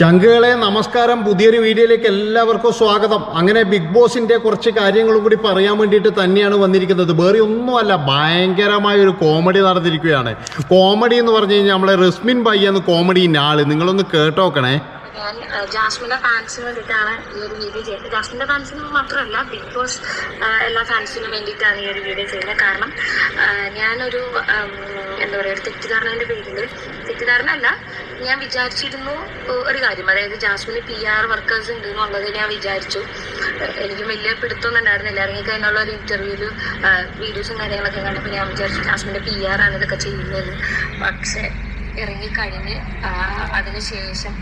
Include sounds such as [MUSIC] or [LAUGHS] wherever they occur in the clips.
ചങ്കുകളെ നമസ്കാരം പുതിയൊരു വീഡിയോയിലേക്ക് എല്ലാവർക്കും സ്വാഗതം. അങ്ങനെ ബിഗ് ബോസിന്റെ കുറച്ച് കാര്യങ്ങളും കൂടി പറയാൻ വേണ്ടിയിട്ട് തന്നെയാണ് വന്നിരിക്കുന്നത്. വേറെ ഒന്നുമല്ല ഭയങ്കരമായ ഒരു കോമഡി നടന്നിരിക്കുകയാണ്. കോമഡി എന്ന് പറഞ്ഞു കഴിഞ്ഞാൽ നമ്മളെ റിസ്മിൻ ബൈ എന്ന കോമഡീന്റെ ആൾ. നിങ്ങളൊന്ന് കേട്ടോക്കണേ. ഞാൻ ജാസ്മിന്റെ ഫാൻസിന് വേണ്ടിയിട്ടാണ് ഈ ഒരു വീഡിയോ ചെയ്യുന്നത് ജാസ്മിന്റെ ഫാൻസിന് മാത്രമല്ല ബിഗ് ബോസ് എല്ലാ ഫാൻസിനും വേണ്ടിയിട്ടാണ് ഈ ഒരു വീഡിയോ ചെയ്യുന്നത് കാരണം ഞാനൊരു എന്താ പറയുക ഒരു തെറ്റിദ്ധാരണയുടെ പേരിൽ തെറ്റിദ്ധാരണ ഞാൻ വിചാരിച്ചിരുന്നു ഒരു കാര്യം. അതായത് ജാസ്മിന് പി ആർ വർക്കേഴ്സ് ഉണ്ട് എന്നുള്ളത് ഞാൻ വിചാരിച്ചു. എനിക്ക് വലിയ പിടുത്തൊന്നും ഉണ്ടായിരുന്നില്ല. ഇറങ്ങിക്കഴിഞ്ഞുള്ള ഒരു ഇന്റർവ്യൂവിൽ വീഡിയോസും കാര്യങ്ങളൊക്കെ കണ്ടപ്പോൾ ഞാൻ വിചാരിച്ചു ജാസ്മിന്റെ പി ആർ ആണ് ഇതൊക്കെ ചെയ്യുന്നത്. പക്ഷെ ഇറങ്ങിക്കഴിഞ്ഞ് അതിനുശേഷം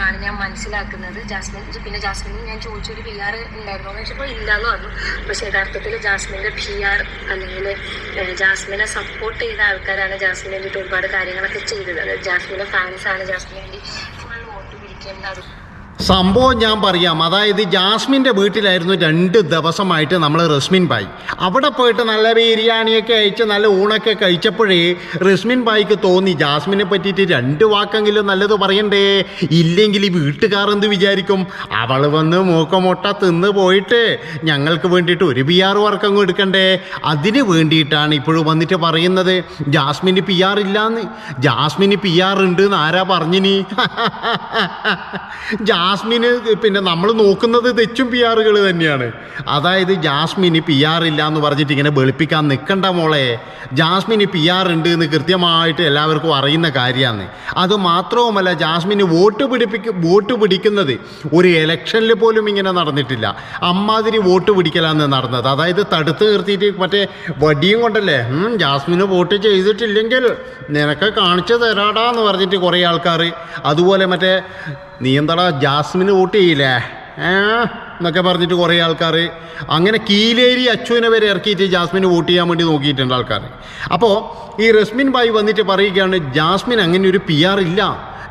ആണ് ഞാൻ മനസ്സിലാക്കുന്നത്. ജാസ്മിൻ പിന്നെ ജാസ്മിൻ ഞാൻ ചോദിച്ചു ഒരു പി ആർ ഉണ്ടായിരുന്നോ എന്ന് വെച്ചപ്പോൾ ഇല്ലാന്ന് പറഞ്ഞു. പക്ഷെ യഥാർത്ഥത്തിൽ ജാസ്മിന്റെ പി ആർ അല്ലെങ്കിൽ ജാസ്മിനെ സപ്പോർട്ട് ചെയ്ത ആൾക്കാരാണ് ജാസ്മിന് വേണ്ടിയിട്ട് ഒരുപാട് കാര്യങ്ങളൊക്കെ ചെയ്തത്. അതായത് ജാസ്മിന്റെ ഫാൻസാണ് ജാസ്മിന് വേണ്ടി ഫുൾ വോട്ട് പിടിക്കേണ്ടത്. സംഭവം ഞാൻ പറയാം. അതായത് ജാസ്മിന്റെ വീട്ടിലായിരുന്നു രണ്ട് ദിവസമായിട്ട് നമ്മൾ റസ്മിൻ ബായി. അവിടെ പോയിട്ട് നല്ല ബിരിയാണിയൊക്കെ അയച്ച് നല്ല ഊണൊക്കെ കഴിച്ചപ്പോഴേ റസ്മിൻ ബായിക്ക് തോന്നി ജാസ്മിനെ പറ്റിയിട്ട് രണ്ട് വാക്കെങ്കിലും നല്ലത് പറയണ്ടേ? ഇല്ലെങ്കിൽ ഈ വീട്ടുകാർ എന്ത് വിചാരിക്കും? അവൾ വന്ന് മൂക്കമൊട്ട തിന്ന് പോയിട്ട് ഞങ്ങൾക്ക് വേണ്ടിയിട്ട് ഒരു പി ആർ വർക്ക് അങ്ങ് എടുക്കണ്ടേ? അതിന് വേണ്ടിയിട്ടാണ് ഇപ്പോഴും വന്നിട്ട് പറയുന്നത്. ജാസ്മിന് പി ആർ ഇല്ലാന്ന്. ജാസ്മിന് പി ആർ ഉണ്ട് എന്ന് ആരാ പറഞ്ഞിനി? [LAUGHS] ജാസ്മിന് പിന്നെ നമ്മൾ നോക്കുന്നത് തെച്ചും പി ആറുകൾ തന്നെയാണ്. അതായത് ജാസ്മിന് പി ആർ ഇല്ല എന്ന് പറഞ്ഞിട്ട് ഇങ്ങനെ വെളുപ്പിക്കാൻ നിൽക്കണ്ട മോളെ. ജാസ്മിന് പി ആർ ഉണ്ട് എന്ന് കൃത്യമായിട്ട് എല്ലാവർക്കും അറിയുന്ന കാര്യമാണ്. അത് മാത്രവുമല്ല ജാസ്മിന് വോട്ട് പിടിപ്പിക്ക വോട്ട് പിടിക്കുന്നത് ഒരു ഇലക്ഷനിൽ പോലും ഇങ്ങനെ നടന്നിട്ടില്ല. അമ്മാതിരി വോട്ട് പിടിക്കലാന്ന് നടന്നത്. അതായത് തടുത്ത് നിർത്തിയിട്ട് മറ്റേ വടിയും കൊണ്ടല്ലേ ജാസ്മിന് വോട്ട് ചെയ്തിട്ടില്ലെങ്കിൽ നിനക്ക് കാണിച്ചു തരാടാ എന്ന് പറഞ്ഞിട്ട് കുറേ ആൾക്കാർ അതുപോലെ മറ്റേ നീ എന്താടാ ജാസ്മിന് വോട്ട് ചെയ്യില്ലേ? ഏ? എന്നൊക്കെ പറഞ്ഞിട്ട് കുറേ ആൾക്കാർ അങ്ങനെ കീലേരി അച്ചുവിനെ വരെ ഇറക്കിയിട്ട് ജാസ്മിന് വോട്ട് ചെയ്യാൻ വേണ്ടി നോക്കിയിട്ടുണ്ട് ആൾക്കാർ അപ്പോൾ ഈ റസ്മിൻ ബായി വന്നിട്ട് പറയുകയാണ് ജാസ്മിൻ അങ്ങനെ ഒരു പി ആർ ഇല്ല.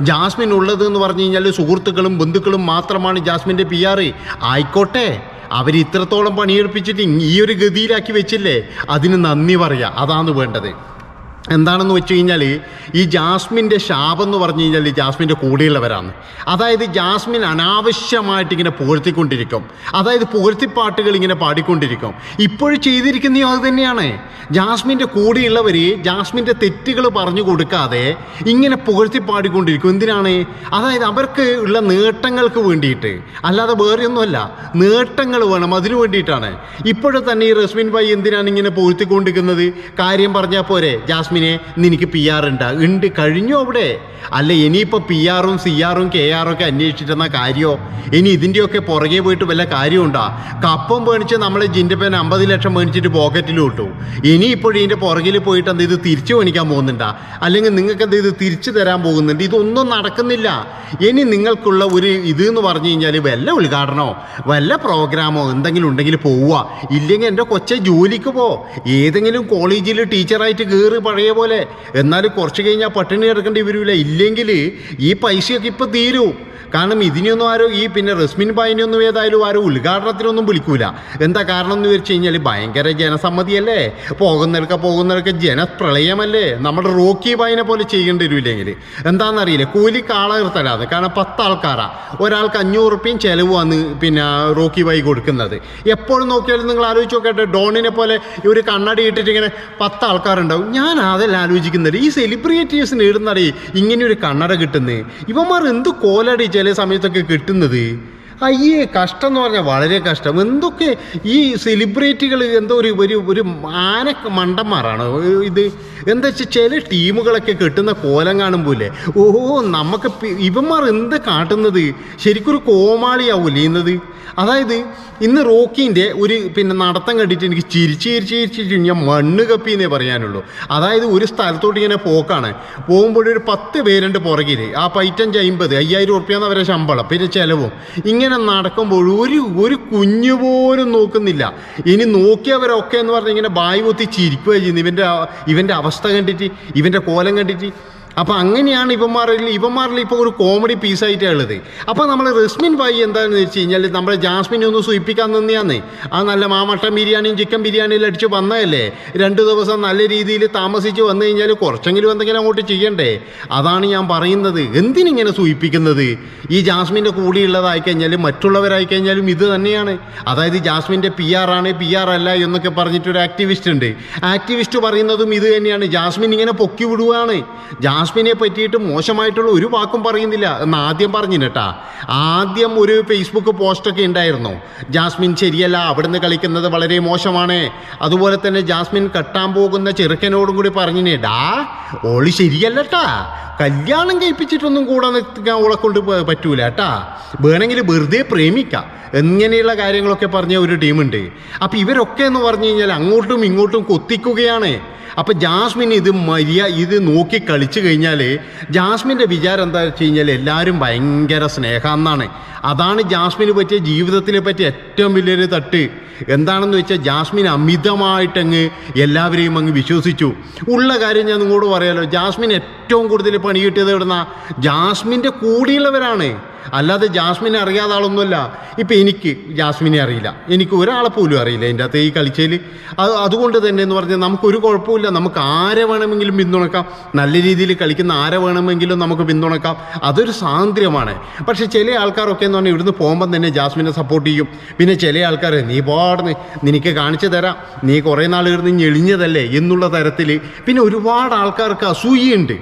ജാസ്മിൻ ഉള്ളത് എന്ന് പറഞ്ഞു കഴിഞ്ഞാൽ സുഹൃത്തുക്കളും ബന്ധുക്കളും മാത്രമാണ് ജാസ്മിന്റെ പി ആർ ആയിക്കോട്ടെ. അവർ ഇത്രത്തോളം പണിയെടുപ്പിച്ചിട്ട് ഈ ഒരു ഗതിയിലാക്കി വെച്ചില്ലേ? അതിന് നന്ദി പറയുക അതാണ് വേണ്ടത്. എന്താണെന്ന് വെച്ച് കഴിഞ്ഞാൽ ഈ ജാസ്മിന്റെ ശാപം എന്ന് പറഞ്ഞു കഴിഞ്ഞാൽ ഈ ജാസ്മിന്റെ കൂടെയുള്ളവരാണ്. അതായത് ജാസ്മിൻ അനാവശ്യമായിട്ട് ഇങ്ങനെ പുകഴ്ത്തിക്കൊണ്ടിരിക്കും. അതായത് പുകഴ്ത്തിപ്പാട്ടുകൾ ഇങ്ങനെ പാടിക്കൊണ്ടിരിക്കും. ഇപ്പോഴും ചെയ്തിരിക്കുന്ന അത് തന്നെയാണ്. ജാസ്മിന്റെ കൂടെയുള്ളവർ ജാസ്മിന്റെ തെറ്റുകൾ പറഞ്ഞു കൊടുക്കാതെ ഇങ്ങനെ പുകഴ്ത്തി പാടിക്കൊണ്ടിരിക്കും. എന്തിനാണ്? അതായത് അവർക്ക് ഉള്ള നേട്ടങ്ങൾക്ക് വേണ്ടിയിട്ട്. അല്ലാതെ വേറെയൊന്നുമല്ല. നേട്ടങ്ങൾ വേണം. അതിനു വേണ്ടിയിട്ടാണ്. ഇപ്പോഴും തന്നെ ഈ റസ്മിൻ ഭായി എന്തിനാണ് ഇങ്ങനെ പുകഴ്ത്തിക്കൊണ്ടിരിക്കുന്നത്? കാര്യം പറഞ്ഞാൽ പോരെ. ജാസ്മിനെ നിനക്ക് പി ആർ ഉണ്ടാ ഉണ്ട് കഴിഞ്ഞു അവിടെ? അല്ല ഇനിയിപ്പോൾ പി ആറും സി ആറും കെ ആറും ഒക്കെ അന്വേഷിച്ചിട്ടെന്ന കാര്യമോ ഇനി ഇതിന്റെയൊക്കെ പുറകെ പോയിട്ട് വല്ല കാര്യമുണ്ടോ? കപ്പം മേടിച്ച് നമ്മൾ ജിന്റെ അമ്പത് ലക്ഷം മേടിച്ചിട്ട് പോക്കറ്റിൽ വിട്ടു. ഇനി ഇപ്പോഴും ഇതിന്റെ പുറകിൽ പോയിട്ട് എന്ത് ഇത് തിരിച്ചു മേടിക്കാൻ പോകുന്നുണ്ടോ? അല്ലെങ്കിൽ നിങ്ങൾക്ക് എന്ത് ഇത് തിരിച്ചു തരാൻ പോകുന്നുണ്ട്? ഇതൊന്നും നടക്കുന്നില്ല. ഇനി നിങ്ങൾക്കുള്ള ഒരു ഇത് എന്ന് പറഞ്ഞു കഴിഞ്ഞാൽ വല്ല ഉദ്ഘാടനമോ വല്ല പ്രോഗ്രാമോ എന്തെങ്കിലും ഉണ്ടെങ്കിൽ പോവുക. ഇല്ലെങ്കിൽ എന്റെ കൊച്ചെ ജോലിക്ക് പോ. ഏതെങ്കിലും കോളേജിൽ ടീച്ചറായിട്ട് കയറി പഴയ പോലെ. എന്നാലും കുറച്ച് കഴിഞ്ഞാൽ പട്ടിണി കിടക്കേണ്ടി വരില്ല ഇല്ലെങ്കിൽ ഈ പൈസയൊക്കെ ഇപ്പം തീരൂ. കാരണം ഇതിനൊന്നും ആരോ ഈ പിന്നെ റസ്മിൻ ബായിനൊന്നും ഏതായാലും ആരോ ഉദ്ഘാടനത്തിനൊന്നും വിളിക്കൂല. എന്താ കാരണം എന്ന് വെച്ച് കഴിഞ്ഞാൽ ഭയങ്കര ജനസമ്മതിയല്ലേ? പോകുന്നവർക്ക് പോകുന്നവർക്ക് ജനപ്രളയമല്ലേ? നമ്മുടെ റോക്കി ബായിനെ പോലെ ചെയ്യേണ്ടി വരില്ലെങ്കിൽ എന്താണെന്നറിയില്ല കൂലി കാളകർത്തരാത് കാരണം പത്ത് ആൾക്കാരാ ഒരാൾക്ക് അഞ്ഞൂറ് റുപ്യയും ചിലവ് വന്ന് പിന്നെ റോക്കി ബായി കൊടുക്കുന്നത്. എപ്പോഴും നോക്കിയാലും നിങ്ങൾ ആലോചിച്ച് നോക്കട്ടെ ഡോണിനെ പോലെ ഈ ഒരു കണ്ണടി ഇട്ടിട്ട് ഇങ്ങനെ പത്ത് ആൾക്കാരുണ്ടാവും ഞാൻ അതെല്ലാം ആലോചിക്കുന്നത്. ഈ സെലിബ്രിറ്റീസിന് ഇടുന്നറി ഇങ്ങനെ ഒരു കണ്ണട കിട്ടുന്നത് ഇവന്മാർ എന്ത് കോലടി ചില സമയത്തൊക്കെ കിട്ടുന്നത്? അയ്യേ കഷ്ടം എന്ന് പറഞ്ഞാൽ വളരെ കഷ്ടം. എന്തൊക്കെ ഈ സെലിബ്രിറ്റികൾ എന്തോ ഒരു ഒരു ഒരു ആന മണ്ടന്മാരാണ്? ഇത് എന്താ വെച്ചാൽ ചില ടീമുകളൊക്കെ കെട്ടുന്ന കോലം കാണുമ്പോലെ ഓഹോ നമുക്ക് ഇവന്മാർ എന്ത് കാട്ടുന്നത്? ശരിക്കൊരു കോമാളിയാവൂലേ ഇന്നത്? അതായത് ഇന്ന് റോക്കിന്റെ ഒരു പിന്നെ നടത്തം കണ്ടിട്ട് എനിക്ക് ചിരിച്ച് ചിരിച്ച് ചിരിച്ച് ഞാൻ മണ്ണ് കപ്പി എന്നേ പറയാനുള്ളൂ. അതായത് ഒരു സ്ഥലത്തോട്ട് ഇങ്ങനെ പോക്കാണ്. പോകുമ്പോഴൊരു പത്ത് പേരുണ്ട് പുറകിൽ ആ പൈറ്റഞ്ച് അമ്പത് അയ്യായിരം ഉറുപ്പ്യാന്ന് അവരെ ശമ്പളം പിന്നെ ചിലവും. ഇങ്ങനെ നടക്കുമ്പോൾ ഒരു ഒരു കുഞ്ഞു പോലും നോക്കുന്നില്ല. ഇനി നോക്കിയവരൊക്കെ എന്ന് പറഞ്ഞാൽ ഇങ്ങനെ ബായ് പൊത്തി ചിരിക്കുകയാണ് ചെയ്യുന്നത്. ഇവന്റെ ഇവന്റെ അവസ്ഥ കണ്ടിട്ട് ഇവന്റെ കോലം കണ്ടിട്ട് അപ്പോൾ അങ്ങനെയാണ് ഇവന്മാരിൽ ഇവന്മാരിൽ ഇപ്പോൾ ഒരു കോമഡി പീസായിട്ടാണ് ഉള്ളത്. അപ്പോൾ നമ്മൾ റസ്മിൻ ഭായി എന്താണെന്ന് വെച്ച് കഴിഞ്ഞാൽ നമ്മുടെ ജാസ്മിനെ ഒന്ന് സൂചിപ്പിക്കാൻ നിന്നെയാന്നേ. ആ നല്ല മാമട്ടൻ ബിരിയാണിയും ചിക്കൻ ബിരിയാണിയും അടിച്ച് വന്നതല്ലേ രണ്ട് ദിവസം നല്ല രീതിയിൽ താമസിച്ച് വന്നു കഴിഞ്ഞാൽ കുറച്ചെങ്കിലും എന്തെങ്കിലും അങ്ങോട്ട് ചെയ്യണ്ടേ. അതാണ് ഞാൻ പറയുന്നത്. എന്തിനിങ്ങനെ സൂചിപ്പിക്കുന്നത് ഈ ജാസ്മിന്റെ കൂടെയുള്ളതായി കഴിഞ്ഞാൽ മറ്റുള്ളവരായി കഴിഞ്ഞാലും ഇത് തന്നെയാണ്. അതായത് ജാസ്മിന്റെ പി ആണ്. പി ആർ അല്ല എന്നൊക്കെ പറഞ്ഞിട്ടൊരു ആക്ടിവിസ്റ്റ് ഉണ്ട്. ആക്ടിവിസ്റ്റ് പറയുന്നതും ഇത് തന്നെയാണ്. ജാസ്മിൻ ഇങ്ങനെ പൊക്കി വിടുകയാണ് ജാസ്മിനെ പറ്റിയിട്ട് മോശമായിട്ടുള്ള ഒരു വാക്കും പറയുന്നില്ല എന്ന് ആദ്യം പറഞ്ഞു കേട്ടാ ആദ്യം ഒരു ഫേസ്ബുക്ക് പോസ്റ്റൊക്കെ ഉണ്ടായിരുന്നു. ജാസ്മിൻ ശരിയല്ല അവിടുന്ന് കളിക്കുന്നത് വളരെ മോശമാണ്. അതുപോലെ തന്നെ ജാസ്മിൻ കെട്ടാൻ പോകുന്ന ചെറുക്കനോടും കൂടി പറഞ്ഞിനെ ഓൾ ശരിയല്ലട്ടാ. കല്യാണം കഴിപ്പിച്ചിട്ടൊന്നും കൂടെ നിൽക്കാൻ ഓളെ കൊണ്ട് പറ്റൂല കേട്ടാ വേണമെങ്കിൽ വെറുതെ പ്രേമിക്കാം. എങ്ങനെയുള്ള കാര്യങ്ങളൊക്കെ പറഞ്ഞ ഒരു ടീമുണ്ട്. അപ്പോൾ ഇവരൊക്കെ എന്ന് പറഞ്ഞു കഴിഞ്ഞാൽ അങ്ങോട്ടും ഇങ്ങോട്ടും കൊത്തിക്കുകയാണ്. അപ്പോൾ ജാസ്മിൻ ഇത് മര്യ ഇത് നോക്കി കളിച്ചു കഴിഞ്ഞാൽ ജാസ്മിന്റെ വിചാരം എന്താ വെച്ച് കഴിഞ്ഞാൽ എല്ലാവരും ഭയങ്കര സ്നേഹമെന്നാണ് അതാണ് ജാസ്മിന് പറ്റിയ ജീവിതത്തിനെ പറ്റിയ ഏറ്റവും വലിയൊരു തട്ട്. എന്താണെന്ന് വെച്ചാൽ ജാസ്മിൻ അമിതമായിട്ടങ്ങ് എല്ലാവരെയും അങ്ങ് വിശ്വസിച്ചു. ഉള്ള കാര്യം ഞാൻ നിങ്ങളോട് പറയാലോ ജാസ്മിൻ ഏറ്റവും കൂടുതൽ പണി കിട്ടിയത് എവിടുന്ന? ജാസ്മിന്റെ കൂടെയുള്ളവരാണ്. അല്ലാതെ ജാസ്മിനെ അറിയാത്ത ആളൊന്നുമല്ല. ഇപ്പം എനിക്ക് ജാസ്മിനെ അറിയില്ല. എനിക്ക് ഒരാളെ പോലും അറിയില്ല എന്റെ അകത്ത് ഈ കളിച്ചതിൽ. അത് അതുകൊണ്ട് തന്നെ എന്ന് പറഞ്ഞാൽ നമുക്കൊരു കുഴപ്പമില്ല നമുക്ക് ആരെ വേണമെങ്കിലും പിന്തുണക്കാം. നല്ല രീതിയിൽ കളിക്കുന്ന ആരെ വേണമെങ്കിലും നമുക്ക് പിന്തുണക്കാം. അതൊരു സ്വാതന്ത്ര്യമാണ് പക്ഷേ ചില ആൾക്കാരൊക്കെ എന്ന് പറഞ്ഞാൽ ഇവിടുന്ന് പോകുമ്പം തന്നെ ജാസ്മിനെ സപ്പോർട്ട് ചെയ്യും. പിന്നെ ചില ആൾക്കാർ നീ പാടുന്ന് നിനക്ക് കാണിച്ചു തരാം. നീ കുറേ നാൾ ഇരുന്ന് ഞെളിഞ്ഞതല്ലേ എന്നുള്ള തരത്തിൽ പിന്നെ ഒരുപാട് ആൾക്കാർക്ക് അസൂയുണ്ട്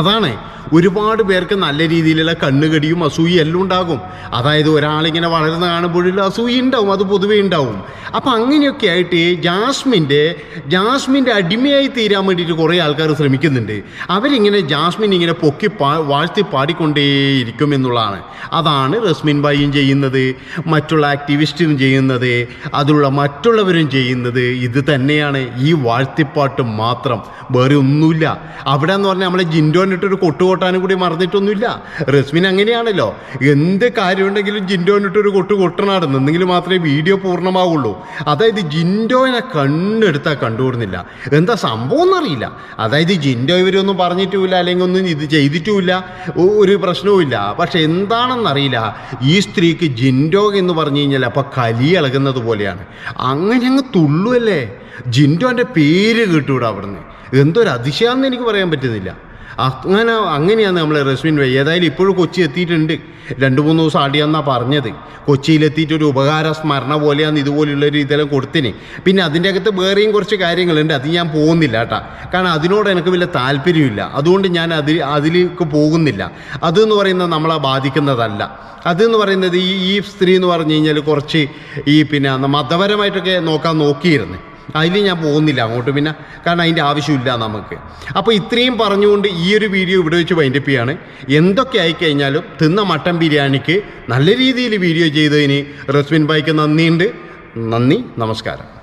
അതാണ്. ഒരുപാട് പേർക്ക് നല്ല രീതിയിലുള്ള കണ്ണുകടിയും അസൂയി എല്ലാം ഉണ്ടാകും. അതായത് ഒരാളിങ്ങനെ വളർന്ന് കാണുമ്പോഴുള്ള അസൂയ ഉണ്ടാവും അത് പൊതുവേ ഉണ്ടാവും. അപ്പം അങ്ങനെയൊക്കെ ആയിട്ട് ജാസ്മിന്റെ ജാസ്മിന്റെ അടിമയായി തീരാൻ വേണ്ടിയിട്ട് കുറേ ആൾക്കാർ ശ്രമിക്കുന്നുണ്ട്. അവരിങ്ങനെ ജാസ്മിൻ ഇങ്ങനെ പൊക്കി പാ വാഴ്ത്തി പാടിക്കൊണ്ടേയിരിക്കും എന്നുള്ളതാണ്. അതാണ് റസ്മിൻ ബായിയും ചെയ്യുന്നത് മറ്റുള്ള ആക്ടിവിസ്റ്റും ചെയ്യുന്നത് അതിലുള്ള മറ്റുള്ളവരും ചെയ്യുന്നത്. ഇത് തന്നെയാണ് ഈ വാഴ്ത്തിപ്പാട്ട് മാത്രം. വേറെ ഒന്നുമില്ല. അവിടെ എന്ന് പറഞ്ഞാൽ നമ്മളെ ജിൻഡോനിട്ടൊരു കൊട്ടുകൊട്ടാനും കൂടി മറന്നിട്ടൊന്നുമില്ല. റസ്മിൻ അങ്ങനെയാണല്ലോ. എന്ത് കാര്യമുണ്ടെങ്കിലും ജിൻഡോനിട്ടൊരു കൊട്ട് കൊട്ടണാടുന്നു എന്നെങ്കിൽ മാത്രമേ വീഡിയോ പൂർണമാവുള്ളൂ. അതായത് ജിൻഡോനെ കണ്ണെടുത്താൽ കണ്ടുകൂടുന്നില്ല. എന്താ സംഭവം എന്നറിയില്ല അതായത് ജിൻഡോ ഇവരൊന്നും പറഞ്ഞിട്ടുമില്ല അല്ലെങ്കിൽ ഒന്നും ഇത് ചെയ്തിട്ടുമില്ല ഒരു പ്രശ്നവുമില്ല. പക്ഷെ എന്താണെന്നറിയില്ല. ഈ സ്ത്രീക്ക് ജിൻഡോ എന്ന് പറഞ്ഞു കഴിഞ്ഞാൽ അപ്പം കലി ഇളകുന്നത് പോലെയാണ്. അങ്ങനെ അങ്ങ് തുള്ളുവല്ലേ? ജിൻഡോന്റെ പേര് കേട്ടുകൂടാ അവിടുന്ന്. എന്തൊരു അതിശയാന്ന് എനിക്ക് പറയാൻ പറ്റുന്നില്ല. അങ്ങനെ അങ്ങനെയാണ് നമ്മൾ റെസ്മിൻ വൈ. ഏതായാലും ഇപ്പോഴും കൊച്ചി എത്തിയിട്ടുണ്ട്. രണ്ട് മൂന്ന് ദിവസം ആടിയാന്നാണ് പറഞ്ഞത്. കൊച്ചിയിലെത്തിയിട്ട് ഒരു ഉപകാര സ്മരണ പോലെയാണ് ഇതുപോലുള്ള ഒരു ഇതെല്ലാം കൊടുത്തിന് പിന്നെ അതിന്റെ അകത്ത് വേറെയും കുറച്ച് കാര്യങ്ങളുണ്ട്. അത് ഞാൻ പോകുന്നില്ല കേട്ടാ. കാരണം അതിനോട് എനിക്ക് വലിയ താല്പര്യമില്ല. അതുകൊണ്ട് ഞാൻ അതിൽ അതിലേക്ക് പോകുന്നില്ല. അതെന്ന് പറയുന്നത് നമ്മളെ ബാധിക്കുന്നതല്ല. അതെന്ന് പറയുന്നത് ഈ ഈ സ്ത്രീ എന്ന് പറഞ്ഞു കഴിഞ്ഞാൽ കുറച്ച് ഈ പിന്നെ മതപരമായിട്ടൊക്കെ നോക്കാൻ നോക്കിയിരുന്നു. അതിൽ ഞാൻ പോകുന്നില്ല അങ്ങോട്ട് പിന്നെ. കാരണം അതിന്റെ ആവശ്യമില്ല നമുക്ക്. അപ്പോൾ ഇത്രയും പറഞ്ഞുകൊണ്ട് ഈ ഒരു വീഡിയോ ഇവിടെ വെച്ച് വൈൻഡപ്പ് ചെയ്യാണ്. എന്തൊക്കെ ആയിക്കഴിഞ്ഞാലും തിന്ന മട്ടൻ ബിരിയാണിക്ക് നല്ല രീതിയിൽ വീഡിയോ ചെയ്തതിന് റസ്മിൻ ബായിക്ക് നന്ദിയുണ്ട്. നന്ദി നമസ്കാരം.